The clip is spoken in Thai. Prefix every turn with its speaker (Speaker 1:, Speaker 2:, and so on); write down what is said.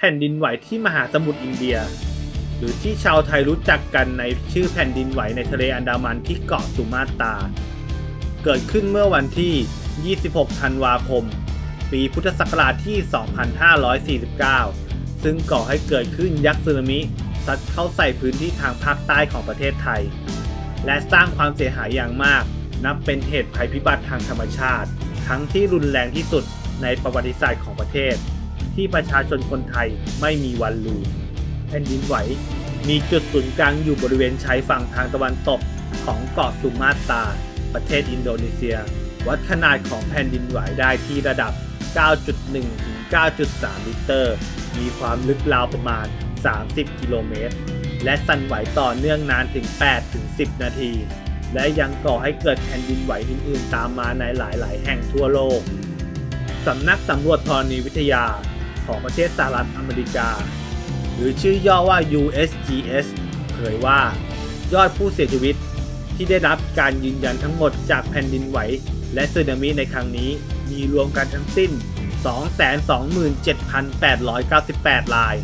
Speaker 1: แผ่นดินไหวที่มหาสมุทรอินเดีย หรือที่ชาวไทยรู้จักกันในชื่อแผ่นดินไหวในทะเลอันดามันที่เกาะสุมาตราเกิดขึ้นเมื่อวันที่ 26 ธันวาคม ปีพุทธศักราชที่ 2549 ซึ่งก่อให้เกิดขึ้นยักษ์สึนามิซัดเข้าใส่พื้นที่ทางภาคใต้ของประเทศไทย และสร้างความเสียหายอย่างมาก นับเป็นเหตุภัยพิบัติทางธรรมชาติ ทั้งที่รุนแรงที่สุดในประวัติศาสตร์ของประเทศ ที่ประชาชนคนไทยไม่มีวันลืมแผ่นดินไหว มีจุดศูนย์กลางอยู่บริเวณชายฝั่งทางตะวันตกของเกาะสุมาตราประเทศอินโดนีเซีย วัดขนาดของแผ่นดินไหวได้ที่ระดับ 9.1 ถึง 9.3 ลิตร มีความลึกราวประมาณ 30 กิโลเมตร และสั่นไหวต่อเนื่องนานถึง 8 ถึง 10 นาที และยังก่อให้เกิดแผ่นดินไหวอื่นๆ ตามมาในหลาย ๆ แห่งทั่วโลก สำนักสำรวจธรณีวิทยา ของประเทศสหรัฐอเมริกา หรือชื่อย่อว่า USGS เผยว่ายอดผู้เสียชีวิตที่ได้รับการยืนยันทั้งหมดจากแผ่นดินไหว และสึนามิในครั้งนี้มีรวมกันทั้งสิ้น 227,898 ราย